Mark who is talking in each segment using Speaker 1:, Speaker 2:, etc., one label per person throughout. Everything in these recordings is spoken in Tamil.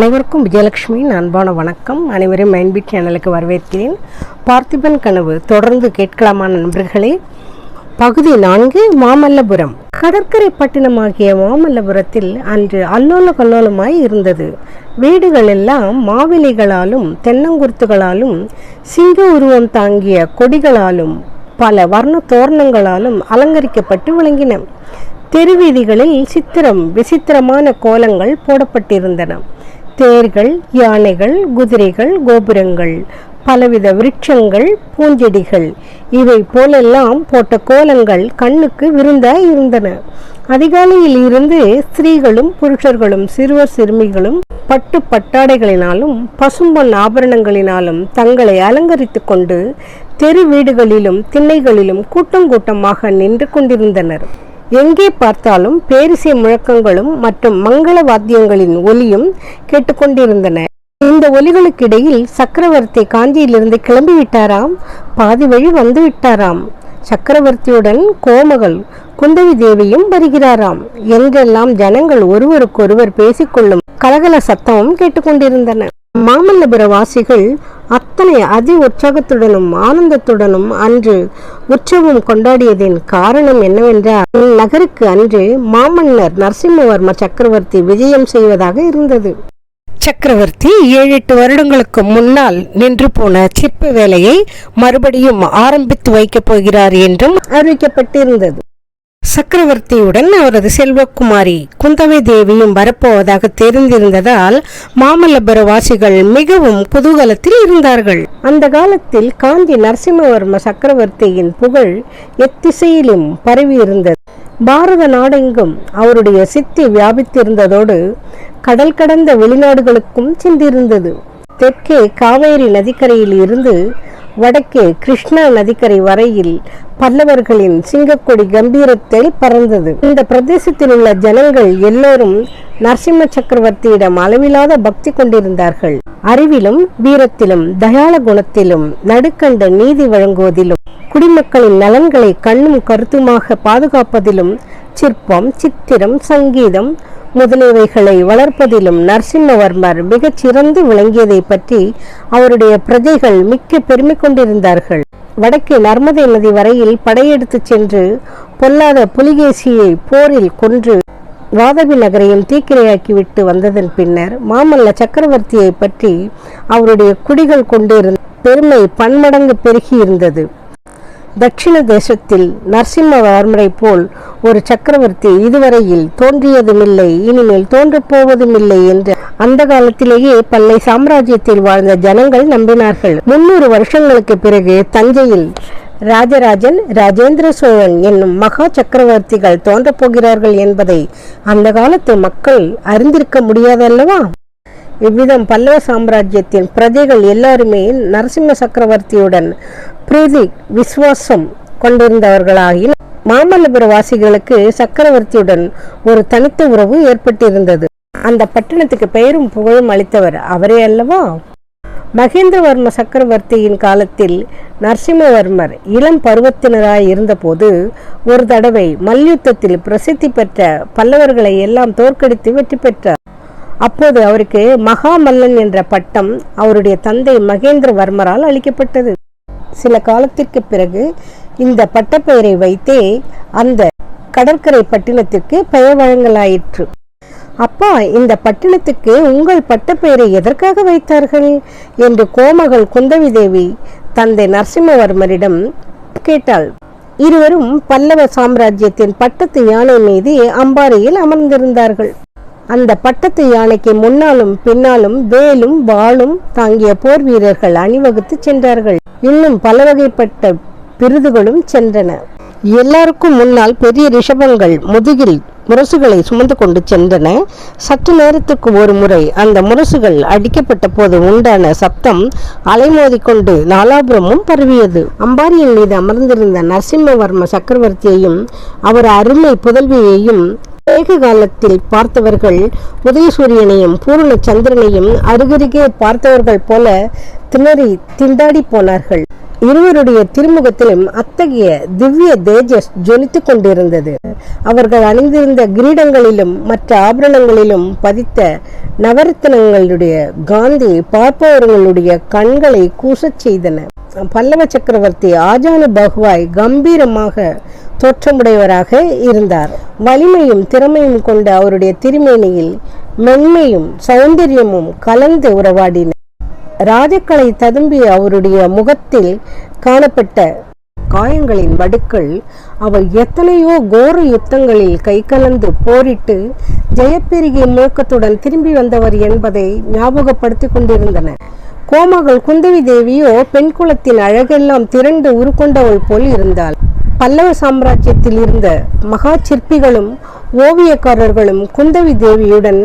Speaker 1: அனைவருக்கும் விஜயலட்சுமியின் அன்பான வணக்கம். அனைவரும் மைன்பி சேனலுக்கு வரவேற்கிறேன். பார்த்திபன் கனவு தொடர்ந்து கேட்கலாமா நண்பர்களே? பகுதி நான்கு மாமல்லபுரம். கடற்கரை பட்டினமாகிய மாமல்லபுரத்தில் அன்று அல்லோல கல்லோலமாய் இருந்தது. வீடுகள் எல்லாம் மாவிலைகளாலும் தென்னங்குருத்துகளாலும் சிங்க உருவம் தாங்கிய கொடிகளாலும் பல வர்ண தோரணங்களாலும் அலங்கரிக்கப்பட்டு விளங்கின. தெருவீதிகளில் சித்திரம் விசித்திரமான கோலங்கள் போடப்பட்டிருந்தன. தேர்கள் யானைகள் குதிரைகள் கோபுரங்கள் பலவித விருட்சங்கள் பூஞ்செடிகள். இவை போலெல்லாம் போட்ட கோலங்கள் கண்ணுக்கு விருந்தாய் இருந்தன. அதிகாலையில் இருந்து ஸ்திரீகளும் புருஷர்களும் சிறுவர் சிறுமிகளும் பட்டு பட்டாடைகளினாலும் பசும்பொன் ஆபரணங்களினாலும் தங்களை அலங்கரித்து கொண்டு தெரு வீடுகளிலும் திண்ணைகளிலும் கூட்டம் கூட்டமாக நின்று கொண்டிருந்தனர். எங்கே பார்த்தாலும் பேரிசை முழக்கங்களும் மற்றும் மங்கள வாத்தியங்களின் ஒலியும் கேட்டுக்கொண்டிருந்தன. இந்த ஒலிகளுக்கிடையில் சக்கரவர்த்தி காஞ்சியிலிருந்து கிளம்பி விட்டாராம் பாதி வழி வந்து விட்டாராம் சக்கரவர்த்தியுடன் கோமகள் குந்தவி தேவியும் வருகிறாராம். என்றெல்லாம் ஜனங்கள் ஒருவருக்கொருவர் பேசிக்கொள்ளும் கலகல சத்தமும் கேட்டுக்கொண்டிருந்தன. மாமல்லபுர வாசிகள் அத்தனை அதி உற்சாகத்துடனும் ஆனந்தத்துடனும் அன்று உற்சவம் கொண்டாடியதின் காரணம் என்னவென்றால் நகருக்கு அன்று மாமன்னர் நரசிம்மவர்ம சக்கரவர்த்தி விஜயம் செய்வதாக இருந்தது. சக்கரவர்த்தி ஏழு எட்டு வருடங்களுக்கு முன்னால் நின்று போன சிற்ப வேலையை மறுபடியும் ஆரம்பித்து வைக்கப் போகிறார் என்றும் அறிவிக்கப்பட்டிருந்தது. சக்கரவர்த்தியுடன் அவரது செல்வக்குமாரி குந்தவை தேவியும் வரப்போவதாக தெரிந்திருந்ததால் மாமல்லபுர வாசிகள் மிகவும் குதூகலத்தில் இருந்தார்கள். அந்த காலத்தில் காஞ்சி நரசிம்மவர்ம சக்கரவர்த்தியின் புகழ் எத்திசையிலும் பரவியிருந்தது. பாரத நாடெங்கும் அவருடைய சித்தி வியாபித்திருந்ததோடு கடல் கடந்த வெளிநாடுகளுக்கும் சென்றிருந்தது. தெற்கே காவேரி நதிக்கரையில் இருந்து வடக்கே கிருஷ்ணா நதிக்கரை வரையில் பல்லவர்களின் சிங்கக்கொடி கம்பீரத்தில் பறந்தது. இந்த பிரதேசத்தில் உள்ள ஜனங்கள் எல்லோரும் நரசிம்ம சக்கரவர்த்தியிடம் அளவிலாத பக்தி கொண்டிருந்தார்கள். அறிவிலும் வீரத்திலும் தயாள குணத்திலும் நடுக்கண்ட நீதி வழங்குவதிலும் குடிமக்களின் நலன்களை கண்ணும் கருத்துமாக பாதுகாப்பதிலும் சிற்பம் சித்திரம் சங்கீதம் முதலியவைகளை வளர்ப்பதிலும் நரசிம்மவர்மர் மிகச் சிறந்து விளங்கியதை பற்றி அவருடைய பிரஜைகள் மிக்க பெருமை கொண்டிருந்தார்கள். வடக்கே நர்மதை நதி வரையில் படையெடுத்துச் சென்று பொல்லாத புலிகேசியை போரில் கொன்று வாதபி நகரையும் தீக்கிரையாக்கிவிட்டு வந்ததன் பின்னர் மாமல்ல சக்கரவர்த்தியை பற்றி அவருடைய குடிகள் கொண்டிருந்த பெருமை பன்மடங்கு பெருகியிருந்தது. தட்சிண தேசத்தில் நரசிம்மவர்மரை போல் ஒரு சக்கரவர்த்தி இதுவரையில் தோன்றியதுமில்லை இனிமேல் தோன்றப்போவதுமில்லை என்று அந்த காலத்திலேயே பல்லை சாம்ராஜ்யத்தில் வாழ்ந்த ஜனங்கள் நம்பினார்கள். முன்னூறு வருஷங்களுக்கு பிறகு தஞ்சையில் ராஜராஜன் ராஜேந்திர சோழன் என்னும் மகா சக்கரவர்த்திகள் தோன்றப் போகிறார்கள் என்பதை அந்த காலத்து மக்கள் அறிந்திருக்க முடியாதல்லவா? இவ்விதம் பல்லவ சாம்ராஜ்யத்தின் பிரஜைகள் எல்லாருமே நரசிம்ம சக்கரவர்த்தியுடன் பிரீதி விசுவாசம் கொண்டிருந்தவர்களாகி மாமல்லபுர வாசிகளுக்கு சக்கரவர்த்தியுடன் ஒரு தனித்த உறவு ஏற்பட்டிருந்தது. அந்த பட்டணத்துக்கு பெயரும் புகழும் அளித்தவர் அவரே அல்லவா? மகேந்திரவர்ம சக்கரவர்த்தியின் காலத்தில் நரசிம்மவர்மர் இளம் பருவத்தினராய் இருந்தபோது ஒரு தடவை மல்யுத்தத்தில் பிரசித்தி பெற்ற பல்லவர்களை எல்லாம் தோற்கடித்து வெற்றி பெற்றார். அப்போது அவருக்கு மகாமல்லன் என்ற பட்டம் அவருடைய தந்தை மகேந்திரவர்மரால் அளிக்கப்பட்டது. சில காலத்திற்கு பிறகு இந்த பட்டப்பெயரை வைத்தே அந்த கடற்கரை பட்டினத்திற்கு பெயர் வழங்கலாயிற்று. அப்பா இந்த பட்டினத்துக்கு உங்கள் பட்டப்பெயரை எதற்காக வைத்தார்கள்? என்று கோமகள் குந்தவி தேவி தந்தை நரசிம்மவர்மரிடம் கேட்டாள். இருவரும் பல்லவ சாம்ராஜ்யத்தின் பட்டத்து யானை மீது அம்பாரியில் அமர்ந்திருந்தார்கள். அந்த பட்டத்து யானைக்கு முன்னாலும் பின்னாலும் வேலும் வாளும் தாங்கிய போர் வீரர்கள் அணிவகுத்து சென்றார்கள். இன்னும் பல வகைப்பட்ட விருதுகளும் சென்றன. எல்லாருக்கும் முன்னால் பெரிய ரிஷபங்கள் முதுகில் முரசுகளை சுமந்து கொண்டு சென்றன. சற்று நேரத்துக்கு ஒரு முறை அந்த முரசுகள் அடிக்கப்பட்ட போது உண்டான சப்தம் அலைமோதி கொண்டு நாலாபுரமும் பரவியது. அம்பாரியின் மீது அமர்ந்திருந்த நரசிம்மவர்ம சக்கரவர்த்தியையும் அவர் அருமை புதல்வியையும் ஏக காலத்தில் பார்த்தவர்கள் உதயசூரியனையும் பூரண சந்திரனையும் அருகருகே பார்த்தவர்கள் போல திணறி திண்டாடி போனார்கள். இருவருடைய திருமுகத்திலும் அத்தகைய திவ்ய தேஜஸ் ஜொலித்துக் கொண்டிருந்தது. அவர்கள் அணிந்திருந்த கிரீடங்களிலும் மற்ற ஆபரணங்களிலும் பதித்த நவரத்தினங்களுடைய காந்தி பார்ப்பவர்களுடைய கண்களை கூசச் செய்தன. பல்லவ சக்கரவர்த்தி ஆஜானு பகுவாய் கம்பீரமாக தோற்றமுடையவராக இருந்தார். வலிமையும் திறமையும் கொண்ட அவருடைய திருமேனியில் மென்மையும் சௌந்தரியமும் கலந்து உறவாடின. ராஜக்கலை ததும்பிய அவருடைய முகத்தில் காணப்பட்ட காயங்களின் வடுக்கள் அவர் எத்தனையோ கோர யுத்தங்களில் கை கலந்து போரிட்டு ஜெயப்பெருகிய நோக்கத்துடன் திரும்பி வந்தவர் என்பதை ஞாபகப்படுத்திக் கொண்டிருந்தன. கோமகள் குந்தவி தேவியோ பெண் குலத்தின் அழகெல்லாம் திரண்டு உருக்கொண்டவள் போல் இருந்தாள். பல்லவ சாம்ராஜ்யத்தில் இருந்த மகா சிற்பிகளும் ஓவியக்காரர்களும் குந்தவி தேவியுடன்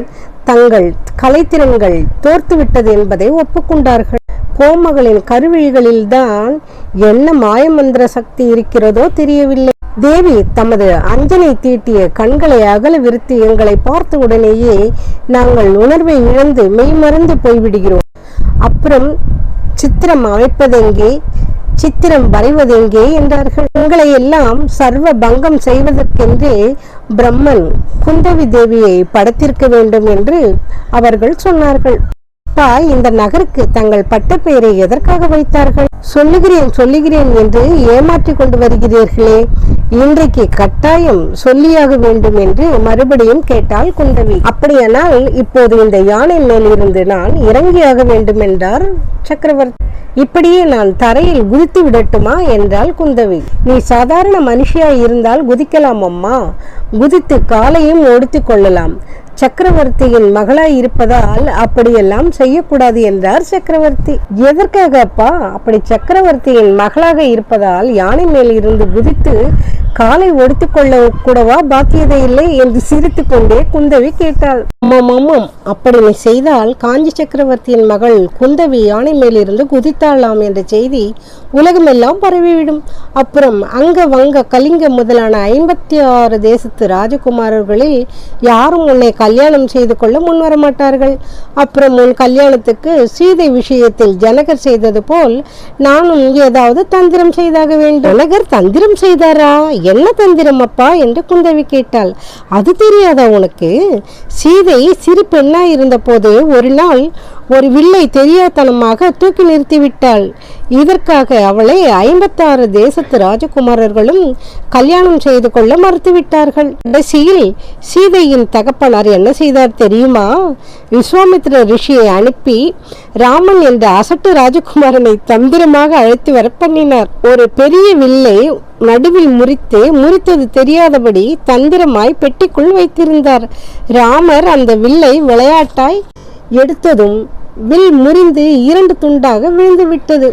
Speaker 1: தங்கள் கலைத்திறன்கள் தோர்த்துவிட்டது என்பதை ஒப்புக்கொண்டார்கள். கோமகளின் கருவிழிகளில்தான் என்ன மாயமந்திர சக்தி இருக்கிறதோ தெரியவில்லை. தேவி தமது அஞ்சனை தீட்டிய கண்களை அகல விரித்து எங்களை பார்த்த உடனேயே நாங்கள் உணர்வை இழந்து மெய்மறந்து போய்விடுகிறோம். அப்புறம் சித்திரம் அமைப்பதெங்கே? சித்திரம் வரைவதெங்கே என்றார்கள். உங்களை எல்லாம் சர்வ பங்கம் செய்வதற்கென்றே பிரம்மன் குந்தவி தேவியை படத்திருக்க வேண்டும் என்று அவர்கள் சொன்னார்கள். அப்பா இந்த நகருக்கு தங்கள் பட்டப்பெயரை எதற்காக வைத்தார்கள்? சொல்லுகிறேன் சொல்லுகிறேன் என்று ஏமாற்றிக் கொண்டு வருகிறீர்களே. இன்றைக்கு கட்டாயம் சொல்லியாக வேண்டும் என்று மறுபடியும் கேட்டாள் குந்தவி. அப்படியானால் இப்போது இந்த யானை மேலிருந்து நான் இறங்கியாக வேண்டும் என்றார் சக்கரவர்த்தி. இப்படியே நான் தரையில் குதித்து விடட்டுமா என்றாள் குந்தவி. நீ சாதாரண மனுஷியாய் இருந்தால் குதிக்கலாம் அம்மா குதித்து காலையும் ஒடித்துக் கொள்ளலாம். சக்கரவர்த்தியின் மகளாய் இருப்பதால் அப்படியெல்லாம் செய்யக்கூடாது என்றார் சக்கரவர்த்தி. எதற்காக அப்பா? அப்படி சக்கரவர்த்தியின் மகளாக இருப்பதால் யானை மேல் இருந்து குதித்து காலை ஒடித்து கொள்ள கூடவா பாக்கியதை இல்லை என்று சிரித்துக் கொண்டே குந்தவி கேட்டாள். அம்மம் அப்படி நீ செய்தால் காஞ்சி சக்கரவர்த்தியின் மகள் குந்தவி யானை மேலிருந்து குதித்தாளாம் என்ற செய்தி உலகமெல்லாம் பரவிவிடும். அப்புறம் அங்க வங்க கலிங்க முதலான ஐம்பத்தி ஆறு தேசத்து ராஜகுமாரர்களில் யாரும் உன்னை கல்யாணம் செய்து கொள்ள முன்வர மாட்டார்கள் அப்புறம் உன் கல்யாணத்துக்கு சீதை விஷயத்தில் ஜனகர் செய்தது போல் நானும் ஏதாவது தந்திரம் செய்தாக வேண்டும். ஜனகர் தந்திரம் செய்தாரா? என்ன தந்திரம் அப்பா? என்று குந்தவி கேட்டாள். அது தெரியாதா உனக்கு? சீதை சிறு பெண்ணாய் இருந்தபோது ஒரு நாள் ஒரு வில்லை தெரியாதனமாக தூக்கி நிறுத்திவிட்டாள். இதற்காக அவளை ஐம்பத்தாறு தேசத்து ராஜகுமாரர்களும் கல்யாணம் செய்து கொள்ள மறுத்துவிட்டார்கள். கடைசியில் சீதையின் தகப்பனார் என்ன செய்தார் தெரியுமா? விஸ்வாமித்ர ரிஷியை அனுப்பி ராமன் என்ற அசட்டு ராஜகுமாரனை தந்திரமாக அழைத்து வர பண்ணினார். ஒரு பெரிய வில்லை நடுவில் முறித்து முறித்தது தெரியாதபடி தந்திரமாய் பெட்டிக்குள் வைத்திருந்தார். ராமர் அந்த வில்லை விளையாட்டாய் எடுத்ததும் வில் முறிந்து இரண்டு துண்டாக விழுந்து விட்டது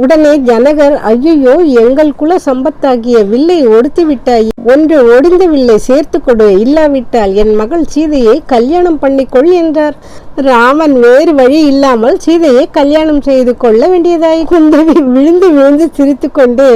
Speaker 1: உடனே ஜனகர் ஐயோ எங்கள் குல சம்பத்தாகிய வில்லை ஒடுத்து விட்டாய் ஒன்று ஒடிந்த வில்லை சேர்த்து கொடு இல்லாவிட்டால் என் மகள் சீதையை கல்யாணம் பண்ணிக்கொள் என்றார். ராமன் வேறு வழி இல்லாமல் சீதையை கல்யாணம் செய்து கொள்ள வேண்டியதாய். குந்தவி விழுந்து விழுந்து சிரித்து கொண்டு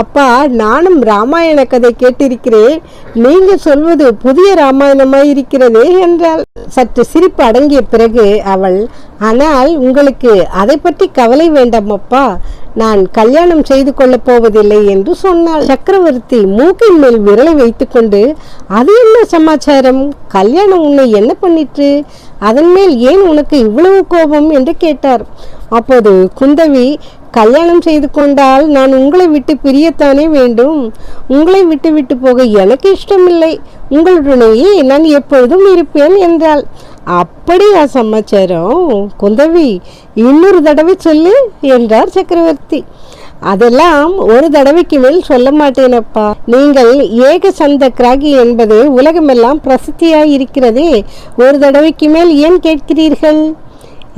Speaker 1: அப்பா நானும் ராமாயண கதை கேட்டிருக்கிறேன். நீங்க சொல்வது புதிய ராமாயணமாய் இருக்கிறதே என்றால் சற்று சிரிப்பு அடங்கிய பிறகு அவள் ஆனால் உங்களுக்கு அதை பற்றி கவலை வேண்டாம் அப்பா. நான் கல்யாணம் செய்து கொள்ளப் போவதில்லை என்று சொன்னாள். சக்கரவர்த்தி மூக்கின் மேல் விரலை வைத்துக்கொண்டு அது என்ன சமாச்சாரம்? கல்யாணம் உன்னை என்ன பண்ணிற்று? அதன் மேல் ஏன் உனக்கு இவ்வளவு கோபம்? என்று கேட்டார். அப்போது குந்தவி கல்யாணம் செய்து கொண்டால் நான் உங்களை விட்டு பிரியத்தானே வேண்டும். உங்களை விட்டு விட்டு போக எனக்கு இஷ்டமில்லை. உங்களுடனேயே நான் எப்பொழுதும் இருப்பேன் என்றாள். அப்படியா சமாச்சாரம்? குந்தவி இன்னொரு தடவை சொல்லு என்றார் சக்கரவர்த்தி. அதெல்லாம் ஒரு தடவைக்கு மேல் சொல்ல மாட்டேனப்பா. நீங்கள் ஏக சந்த கிராகி என்பது உலகமெல்லாம் பிரசித்தியாய் இருக்கிறதே ஒரு தடவைக்கு மேல் ஏன் கேட்கிறீர்கள்?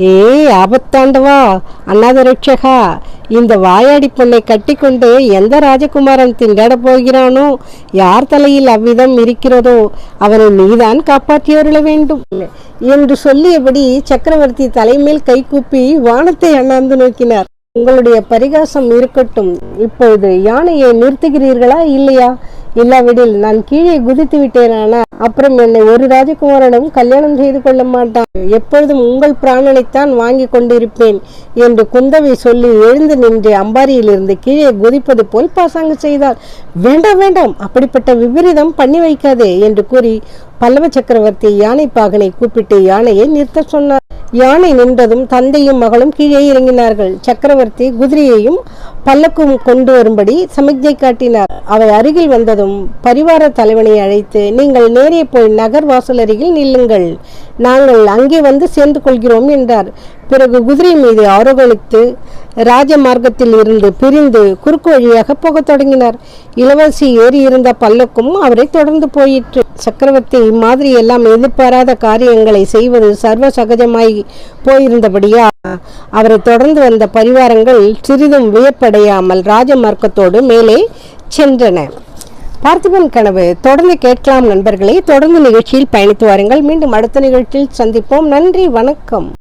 Speaker 1: ஏ ஆபத்தாண்டவா? அநாத இந்த வாயாடி பொண்ணை கட்டிக்கொண்டு எந்த ராஜகுமாரன் திண்டாட போகிறானோ? யார் தலையில் அவ்விதம் இருக்கிறதோ அவனை நீதான் காப்பாற்றியருள வேண்டும். என்று சொல்லியபடி சக்கரவர்த்தி தலைமேல் கைகூப்பி வானத்தை அண்ணாந்து நோக்கினார். உங்களுடைய பரிகாசம் இருக்கட்டும். இப்பொழுது யானையை நிறுத்துகிறீர்களா இல்லையா? இல்லாவிடில் நான் கீழே குதித்து விட்டேனானா? அப்புறம் என்னை ஒரு ராஜகுமாரனும் கல்யாணம் செய்து கொள்ள மாட்டான். எப்பொழுதும் உங்கள் பிராணனைத்தான் வாங்கி கொண்டிருப்பேன் என்று குந்தவை சொல்லி எழுந்து நின்று அம்பாரியிலிருந்து கீழே குதிப்பது போல் பாசாங்கு செய்தார் வேண்டாம் வேண்டாம் அப்படிப்பட்ட விபரீதம் பண்ணி வைக்காதே என்று கூறி பல்லவ சக்கரவர்த்தி யானை பாகனை கூப்பிட்டு யானையை நிறுத்த சொன்னார். யானை நின்றதும் தந்தையும் மகளும் கீழே இறங்கினார்கள். சக்கரவர்த்தி குதிரையையும் பல்லக்கும் கொண்டு வரும்படி சமிக்ஞை காட்டினார். அவை அருகில் வந்ததும் பரிவார தலைவனை அழைத்து நீங்கள் நேரே போய் நகர் வாசல் அருகில் நில்லுங்கள். நாங்கள் அங்கே வந்து சேர்ந்து கொள்கிறோம் என்றார். பிறகு குதிரை மீது ஆரோகணித்து ராஜ மார்க்கத்தில் இருந்து பிரிந்து குறுக்கு வழியாக போகத் தொடங்கினார். இளவரசி ஏறி இருந்த பல்லக்கும் அவரை தொடர்ந்து போயிற்று. சக்கரவர்த்தி இம்மாதிரி எல்லாம் எதிர்பாராத காரியங்களை செய்வது சர்வ சகஜமாய் போயிருந்தபடியா அவரை தொடர்ந்து வந்த பரிவாரங்கள் சிறிதும் வியப்படையாமல் ராஜமார்க்கத்தோடு மேலே சென்றன. பார்த்திபன் கனவு தொடர்ந்து கேட்கலாம் நண்பர்களே. தொடர்ந்து நிகழ்ச்சியில் பயணித்து வாருங்கள். மீண்டும் அடுத்த நிகழ்ச்சியில் சந்திப்போம். நன்றி. வணக்கம்.